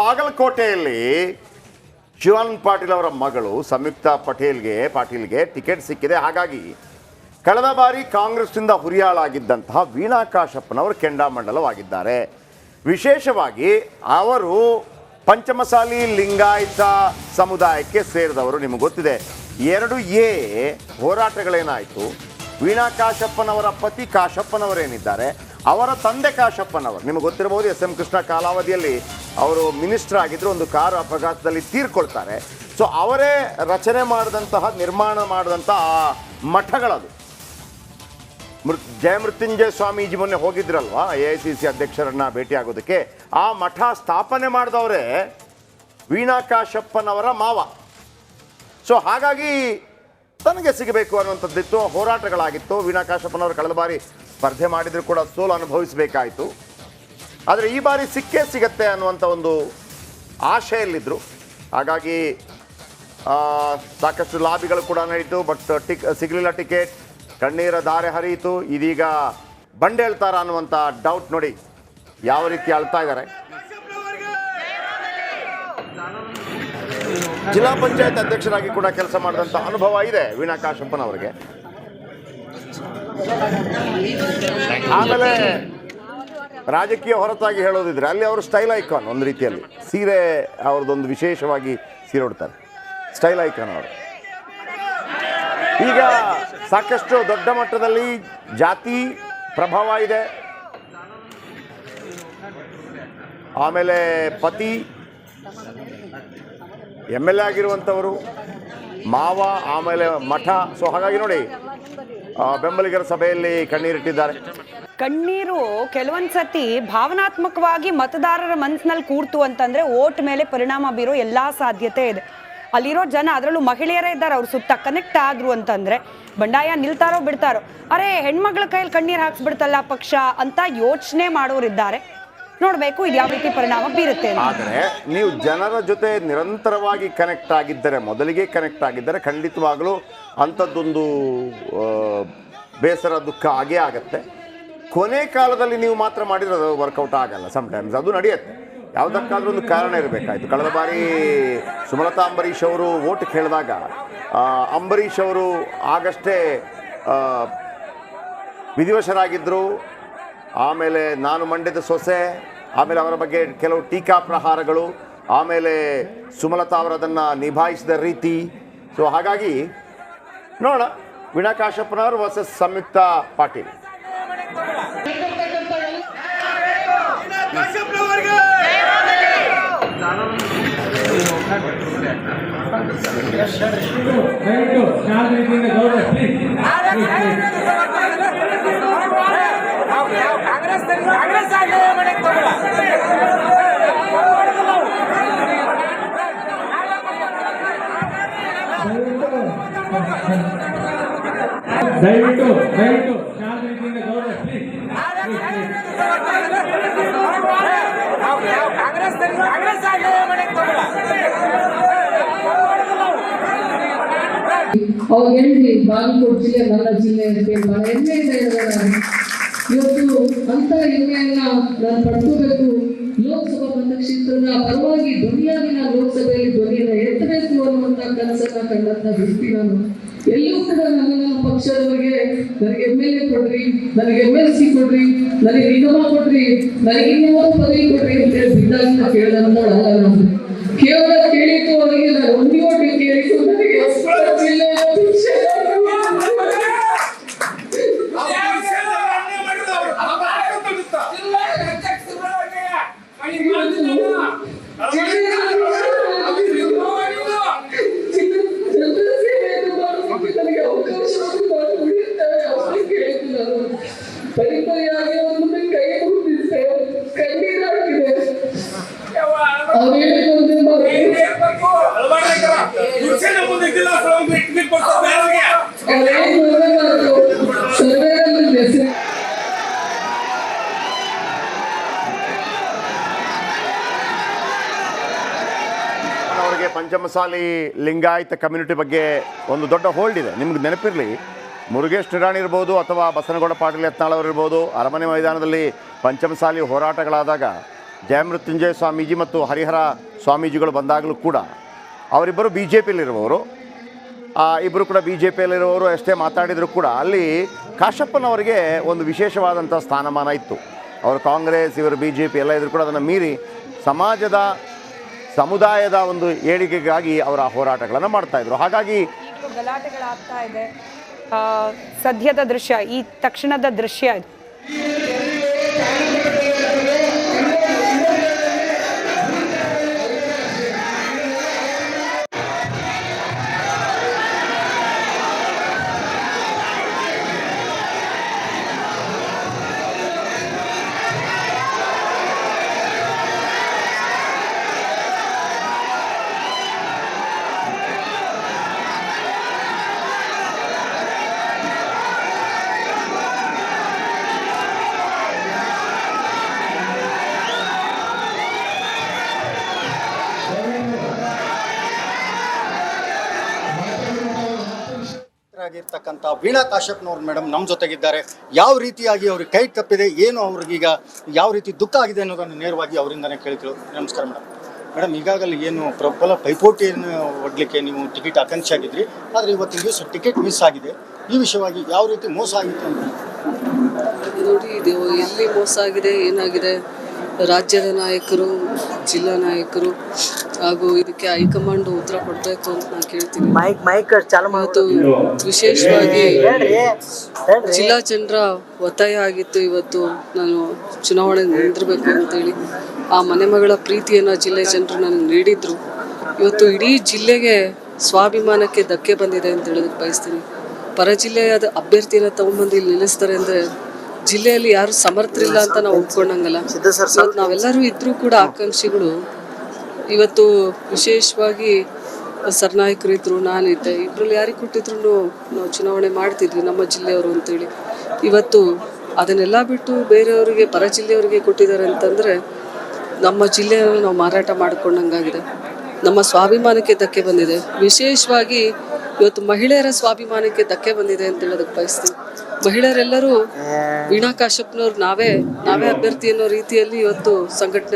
ಬಾಗಲಕೋಟೆಯಲ್ಲಿ ಶಿವಾನಂದ್ ಪಾಟೀಲ್ ಅವರ ಮಗಳು ಸಂಯುಕ್ತಾ ಪಟೇಲ್ಗೆ, ಪಾಟೀಲ್ಗೆ ಟಿಕೆಟ್ ಸಿಕ್ಕಿದೆ. ಹಾಗಾಗಿ ಕಳೆದ ಬಾರಿ ಕಾಂಗ್ರೆಸ್ನಿಂದ ಹುರಿಯಾಳಾಗಿದ್ದಂತಹ ವೀಣಾ ಕಾಶಪ್ಪನವರು ಕೆಂಡಾಮಂಡಲವಾಗಿದ್ದಾರೆ ವಿಶೇಷವಾಗಿ ಅವರು ಪಂಚಮಸಾಲಿ ಲಿಂಗಾಯತ ಸಮುದಾಯಕ್ಕೆ ಸೇರಿದವರು ನಿಮಗೆ ಗೊತ್ತಿದೆ. ಎರಡು ಎ ಹೋರಾಟಗಳೇನಾಯಿತು? ವೀಣಾ ಕಾಶಪ್ಪನವರ ಪತಿ ಕಾಶಪ್ಪನವರೇನಿದ್ದಾರೆ? ಅವರ ತಂದೆ ಕಾಶಪ್ಪನವರು. ನಿಮಗೆ ಗೊತ್ತಿರಬಹುದು ಎಸ್ ಎಂ ಕೃಷ್ಣ ಕಾಲಾವಧಿಯಲ್ಲಿ ಅವರು ಮಿನಿಸ್ಟರ್ ಆಗಿದ್ರು, ಒಂದು ಕಾರು ಅಪಘಾತದಲ್ಲಿ ತೀರ್ಕೊಳ್ತಾರೆ. ಸೊ, ಅವರೇ ರಚನೆ ಮಾಡಿದಂತಹ, ನಿರ್ಮಾಣ ಮಾಡಿದಂತಹ ಆ ಮಠಗಳದು. ಮೃ, ಜಯಮೃತ್ಯುಂಜಯ ಸ್ವಾಮೀಜಿ ಮೊನ್ನೆ ಹೋಗಿದ್ರಲ್ವಾ ಎ ಐ ಸಿ ಸಿ ಅಧ್ಯಕ್ಷರನ್ನ ಭೇಟಿಯಾಗೋದಕ್ಕೆ. ಆ ಮಠ ಸ್ಥಾಪನೆ ಮಾಡಿದವರೇ ವೀಣಾ ಕಾಶಪ್ಪನವರ ಮಾವ. ಸೊ, ಹಾಗಾಗಿ ತನಗೆ ಸಿಗಬೇಕು ಅನ್ನುವಂಥದ್ದಿತ್ತು, ಹೋರಾಟಗಳಾಗಿತ್ತು. ವೀಣಾ ಕಾಶಪ್ಪನವರು ಕಳೆದ ಬಾರಿ ಸ್ಪರ್ಧೆ ಮಾಡಿದರೂ ಕೂಡ ಸೋಲು ಅನುಭವಿಸಬೇಕಾಯಿತು. ಆದರೆ ಈ ಬಾರಿ ಸಿಕ್ಕೇ ಸಿಗತ್ತೆ ಅನ್ನುವಂಥ ಒಂದು ಆಶೆಯಲ್ಲಿದ್ದರು ಹಾಗಾಗಿ ಸಾಕಷ್ಟು ಲಾಬಿಗಳು ಕೂಡ ನಡೀತು, ಬಟ್ ಟಿಕ್, ಸಿಗಲಿಲ್ಲ ಟಿಕೆಟ್. ಕಣ್ಣೀರ ಧಾರೆ ಹರಿಯಿತು. ಇದೀಗ ಬಂಡೆ ಹೇಳ್ತಾರ ಅನ್ನುವಂಥ ಡೌಟ್ ನೋಡಿ ಯಾವ ರೀತಿ ಅಳ್ತಾ ಇದ್ದಾರೆ ಜಿಲ್ಲಾ ಪಂಚಾಯತ್ ಅಧ್ಯಕ್ಷರಾಗಿ ಕೂಡ ಕೆಲಸ ಮಾಡಿದಂಥ ಅನುಭವ ಇದೆ ವೀಣಾ ಕಾಶಪ್ಪನವರಿಗೆ ಆಮೇಲೆ ರಾಜಕೀಯ ಹೊರತಾಗಿ ಹೇಳೋದಿದ್ರೆ ಅಲ್ಲಿ ಅವರು ಸ್ಟೈಲ್ ಐಕಾನ್ ಒಂದು ರೀತಿಯಲ್ಲಿ. ಸೀರೆ ಅವ್ರದ್ದೊಂದು ವಿಶೇಷವಾಗಿ ಸೀರೆ ಉಡ್ತಾರೆ. ಸ್ಟೈಲ್ ಐಕಾನ್ ಅವರು. ಈಗ ಸಾಕಷ್ಟು ದೊಡ್ಡ ಮಟ್ಟದಲ್ಲಿ ಜಾತಿ ಪ್ರಭಾವ ಇದೆ. ಆಮೇಲೆ ಪತಿ ಎಂ ಎಲ್ ಎ ಆಗಿರುವಂಥವರು, ಮಾವ, ಆಮೇಲೆ ಮಠ. ಸೊ ಹಾಗಾಗಿ ನೋಡಿ ಬೆಂಬಲಿಗರ ಸಭೆಯಲ್ಲಿ ಕಣ್ಣೀರಿಟ್ಟಿದ್ದಾರೆ ಕಣ್ಣೀರು ಕೆಲವೊಂದು ಸತಿ ಭಾವನಾತ್ಮಕವಾಗಿ ಮತದಾರರ ಮನಸ್ಸಿನಲ್ಲಿ ಕೂರ್ತು ಅಂತಂದ್ರೆ ಓಟ್ ಮೇಲೆ ಪರಿಣಾಮ ಬೀರೋ ಎಲ್ಲಾ ಸಾಧ್ಯತೆ ಇದೆ. ಅಲ್ಲಿರೋ ಜನ ಅದರಲ್ಲೂ ಮಹಿಳೆಯರೇ ಇದ್ದಾರೆ, ಅವ್ರ ಸುತ್ತ ಕನೆಕ್ಟ್ ಆದ್ರು ಅಂತಂದ್ರೆ ಬಂಡಾಯ ನಿಲ್ತಾರೋ ಬಿಡ್ತಾರೋ. ಅರೆ ಹೆಣ್ಮಕ್ಳ ಕೈಯಲ್ಲಿ ಕಣ್ಣೀರು ಹಾಕ್ಸ್ಬಿಡ್ತಲ್ಲ ಪಕ್ಷ ಅಂತ ಯೋಚನೆ ಮಾಡೋರಿದ್ದಾರೆ. ನೋಡ್ಬೇಕು ಇದು ಯಾವ ರೀತಿ ಪರಿಣಾಮ ಬೀರುತ್ತೆ ಆದರೆ ನೀವು ಜನರ ಜೊತೆ ನಿರಂತರವಾಗಿ ಕನೆಕ್ಟ್ ಆಗಿದ್ದರೆ, ಮೊದಲಿಗೆ ಕನೆಕ್ಟ್ ಆಗಿದ್ದರೆ ಖಂಡಿತವಾಗಲೂ ಅಂಥದ್ದೊಂದು ಬೇಸರ ದುಃಖ ಆಗೇ ಆಗತ್ತೆ. ಕೊನೆ ಕಾಲದಲ್ಲಿ ನೀವು ಮಾತ್ರ ಮಾಡಿದ್ರೆ ಅದು ವರ್ಕೌಟ್ ಆಗಲ್ಲ. ಸಮಟೈಮ್ಸ್ ಅದು ನಡೆಯುತ್ತೆ. ಯಾವುದಕ್ಕಾದ್ರೂ ಒಂದು ಕಾರಣ ಇರಬೇಕಾಯ್ತು. ಕಳೆದ ಬಾರಿ ಸುಮಲತಾ ಅಂಬರೀಷ್ ಅವರು ಓಟ್ ಕೇಳಿದಾಗ ಅಂಬರೀಷ್ ಅವರು ಆಗಷ್ಟೇ ವಿಧಿವಶರಾಗಿದ್ದರು ಆಮೇಲೆ ನಾನು ಮಂಡ್ಯದ ಸೊಸೆ ಆಮೇಲೆ ಅವರ ಬಗ್ಗೆ ಕೆಲವು ಟೀಕಾ ಪ್ರಹಾರಗಳು ಆಮೇಲೆ ಸುಮಲತಾ ಅವರದನ್ನು ನಿಭಾಯಿಸಿದ ರೀತಿ ಸೊ ಹಾಗಾಗಿ ನೋಡೋಣ ವೀಣಾ ವರ್ಸಸ್ ಸಂಯುಕ್ತ ಪಾಟೀಲ್ ಗೌರವ ದಯವಿಟ್ಟು ದಯವಿಟ್ಟು ಶಾಂತ ರೀತಿಯಿಂದ ಗೌರವ ಪ್ಲೀಸ್ ಕಾಂಗ್ರೆಸ್ ಕಾಂಗ್ರೆಸ್ ಅವ್ರು ಹೇಳಿ ಬಾಗಲಕೋಟೆ ಜಿಲ್ಲೆ ನನ್ನ ಜಿಲ್ಲೆ ಅಂತ ಹೇಳಿ ಹೆಮ್ಮೆಯಿಂದ ನಾನು. ಇವತ್ತು ಅಂತ ಹೆಮ್ಮೆಯನ್ನ ನಾನು ಪಡ್ಕೋಬೇಕು. ಲೋಕಸಭಾ ಮತಕ್ಷೇತ್ರದ ಪರವಾಗಿ ಧ್ವನಿಯಾಗಿ ನಾನು ಲೋಕಸಭೆಯಲ್ಲಿ ಧ್ವನಿಯನ್ನ ಎತ್ತಬೇಕು ಅನ್ನುವಂತ ಕನಸನ್ನ ಕಂಡಂತ ವ್ಯಕ್ತಿ ನಾನು. ಎಲ್ಲೂ ಕೂಡ ನನ್ನ ನನ್ನ ಪಕ್ಷದವರಿಗೆ ನನಗೆ ಎಂ ಎಲ್ ಎ ಕೊಡ್ರಿ, ನನಗೆ ಎಂ ಎಲ್ ಸಿ ಕೊಡ್ರಿ, ನನಗೆ ನಿಗಮ ಕೊಡ್ರಿ, ನನಗೆ ಇನ್ನೊಂದು ಪದವಿ ಕೊಡ್ರಿ ಅಂತ ಹೇಳಿ ಬಿದ್ದಾಗ ಕೇಳಿದಂತವಳಲ್ಲ ಪಂಚಮಸಾಲಿ ಲಿಂಗಾಯತ ಕಮ್ಯುನಿಟಿ ಬಗ್ಗೆ ಒಂದು ದೊಡ್ಡ ಹೋಲ್ಡ್ ಇದೆ. ನಿಮ್ಗೆ ನೆನಪಿರಲಿ, ಮುರುಗೇಶ್ ನಿರಾಣಿ ಇರ್ಬೋದು ಅಥವಾ ಬಸನಗೌಡ ಪಾಟೀಲ್ ಯತ್ನಾಳ್ ಅವರು ಇರ್ಬೋದು, ಅರಮನೆ ಮೈದಾನದಲ್ಲಿ ಪಂಚಮಸಾಲಿ ಹೋರಾಟಗಳಾದಾಗ ಜಯಮೃತ್ಯುಂಜಯ ಸ್ವಾಮೀಜಿ ಮತ್ತು ಹರಿಹರ ಸ್ವಾಮೀಜಿಗಳು ಬಂದಾಗಲೂ ಕೂಡ ಅವರಿಬ್ಬರು ಬಿ ಜೆ ಪಿಯಲ್ಲಿರುವವರು ಇಬ್ಬರು ಕೂಡ ಬಿ ಜೆ ಪಿಯಲ್ಲಿರೋರು ಎಷ್ಟೇ ಮಾತಾಡಿದರೂ ಕೂಡ ಅಲ್ಲಿ ಕಾಶಪ್ಪನವರಿಗೆ ಒಂದು ವಿಶೇಷವಾದಂಥ ಸ್ಥಾನಮಾನ ಇತ್ತು. ಅವರು ಕಾಂಗ್ರೆಸ್, ಇವರು ಬಿ ಜೆ ಪಿ ಎಲ್ಲ ಇದ್ರು ಕೂಡ ಅದನ್ನು ಮೀರಿ ಸಮಾಜದ, ಸಮುದಾಯದ ಒಂದು ಏಳಿಗೆಗಾಗಿ ಅವರ ಹೋರಾಟಗಳನ್ನು ಮಾಡ್ತಾಯಿದ್ರು ಹಾಗಾಗಿ ಗಲಾಟೆಗಳಾಗ್ತಾ ಇದೆ. ಸದ್ಯದ ದೃಶ್ಯ, ಈ ತಕ್ಷಣದ ದೃಶ್ಯ ಇದು. ಆಗಿರ್ತಕ್ಕಂಥ ವೀಣಾ ಕಾಶ್ಯಪ್ನವ್ರು ಮೇಡಮ್ ನಮ್ಮ ಜೊತೆಗಿದ್ದಾರೆ. ಯಾವ ರೀತಿಯಾಗಿ ಅವ್ರಿಗೆ ಕೈ ತಪ್ಪಿದೆ, ಏನು ಅವ್ರಿಗೀಗ ಯಾವ ರೀತಿ ದುಃಖ ಆಗಿದೆ ಅನ್ನೋದನ್ನು ನೇರವಾಗಿ ಅವರಿಂದನೇ ಕೇಳ್ತೀವಿ ನಮಸ್ಕಾರ ಮೇಡಮ್. ಮೇಡಮ್, ಈಗಾಗಲೇ ಏನು ಪ್ರಬಲ ಪೈಪೋಟಿಯನ್ನು ಒಡ್ಲಿಕ್ಕೆ ನೀವು ಟಿಕೆಟ್ ಆಕಾಂಕ್ಷೆ ಆಗಿದ್ರಿ, ಆದರೆ ಇವತ್ತಿನ ದಿವಸ ಟಿಕೆಟ್ ಮಿಸ್ ಆಗಿದೆ. ಈ ವಿಷಯವಾಗಿ ಯಾವ ರೀತಿ ಮೋಸ ಆಗಿತ್ತು ಅಂತ? ನೋಡಿ, ಇದು ಎಲ್ಲಿ ಮೋಸ ಆಗಿದೆ, ಏನಾಗಿದೆ? ರಾಜ್ಯದ ನಾಯಕರು ಜಿಲ್ಲಾ ನಾಯಕರು ಹಾಗೂ ಇದಕ್ಕೆ ಹೈಕಮಾಂಡ್ ಉತ್ತರ ಕೊಡಬೇಕು ಅಂತ ನಾನು ಕೇಳ್ತೀನಿ. ಮೈಕ್ ಮೈಕ್ ಚಾಲು ಇವತ್ತು ವಿಶೇಷವಾಗಿ ಜಿಲ್ಲಾ ಜನರ ಒತ್ತಾಯ ಆಗಿತ್ತು ಇವತ್ತು. ನಾನು ಚುನಾವಣೆ ನಿಂದಿರಬೇಕು ಅಂತೇಳಿ ಆ ಮನೆ ಮಗಳ ಪ್ರೀತಿಯನ್ನು ಜಿಲ್ಲೆ ಜನರು ನನಗೆ ನೀಡಿದ್ರು. ಇವತ್ತು ಇಡೀ ಜಿಲ್ಲೆಗೆ ಸ್ವಾಭಿಮಾನಕ್ಕೆ ಧಕ್ಕೆ ಬಂದಿದೆ ಅಂತ ಹೇಳೋದಕ್ಕೆ ಬಯಸ್ತೀನಿ. ಪರ ಜಿಲ್ಲೆಯಾದ ಅಭ್ಯರ್ಥಿಯನ್ನು ತಗೊಂಡ್ಬಂದು ಇಲ್ಲಿ ನಿಲ್ಲಿಸ್ತಾರೆ ಅಂದರೆ ಜಿಲ್ಲೆಯಲ್ಲಿ ಯಾರು ಸಮರ್ಥರಿಲ್ಲ ಅಂತ ನಾವು ಒಪ್ಕೊಂಡಂಗಲ್ಲ. ಇವತ್ತು ನಾವೆಲ್ಲರೂ ಇದ್ರೂ ಕೂಡ ಆಕಾಂಕ್ಷಿಗಳು ಇವತ್ತು ವಿಶೇಷವಾಗಿ ಸರ್ನಾಯಕರು ಇದ್ರು ನಾನಿದ್ದೆ ಇಬ್ಬರಲ್ಲಿ ಯಾರಿಗೆ ಕೊಟ್ಟಿದ್ರು ನಾವು ಚುನಾವಣೆ ಮಾಡ್ತಿದ್ವಿ ನಮ್ಮ ಜಿಲ್ಲೆಯವರು ಅಂತೇಳಿ. ಇವತ್ತು ಅದನ್ನೆಲ್ಲ ಬಿಟ್ಟು ಬೇರೆಯವರಿಗೆ ಪರ ಜಿಲ್ಲೆಯವರಿಗೆ ಕೊಟ್ಟಿದ್ದಾರೆ ಅಂತಂದರೆ ನಮ್ಮ ಜಿಲ್ಲೆಯನ್ನು ನಾವು ಮಾರಾಟ ಮಾಡಿಕೊಂಡಂಗಾಗಿದೆ. ನಮ್ಮ ಸ್ವಾಭಿಮಾನಕ್ಕೆ ಧಕ್ಕೆ ಬಂದಿದೆ. ವಿಶೇಷವಾಗಿ ಇವತ್ತು ಮಹಿಳೆಯರ ಸ್ವಾಭಿಮಾನಕ್ಕೆ ಧಕ್ಕೆ ಬಂದಿದೆ ಅಂತ ಹೇಳೋದಕ್ಕೆ ಬಯಸ್ತೀನಿ. ಮಹಿಳೆಯರೆಲ್ಲರೂ ವೀಣಾ ಕಾಶ್ಯಪ್ನವ್ರು ನಾವೇ ನಾವೇ ಅಭ್ಯರ್ಥಿ ಅನ್ನೋ ರೀತಿಯಲ್ಲಿ ಇವತ್ತು ಸಂಘಟನೆ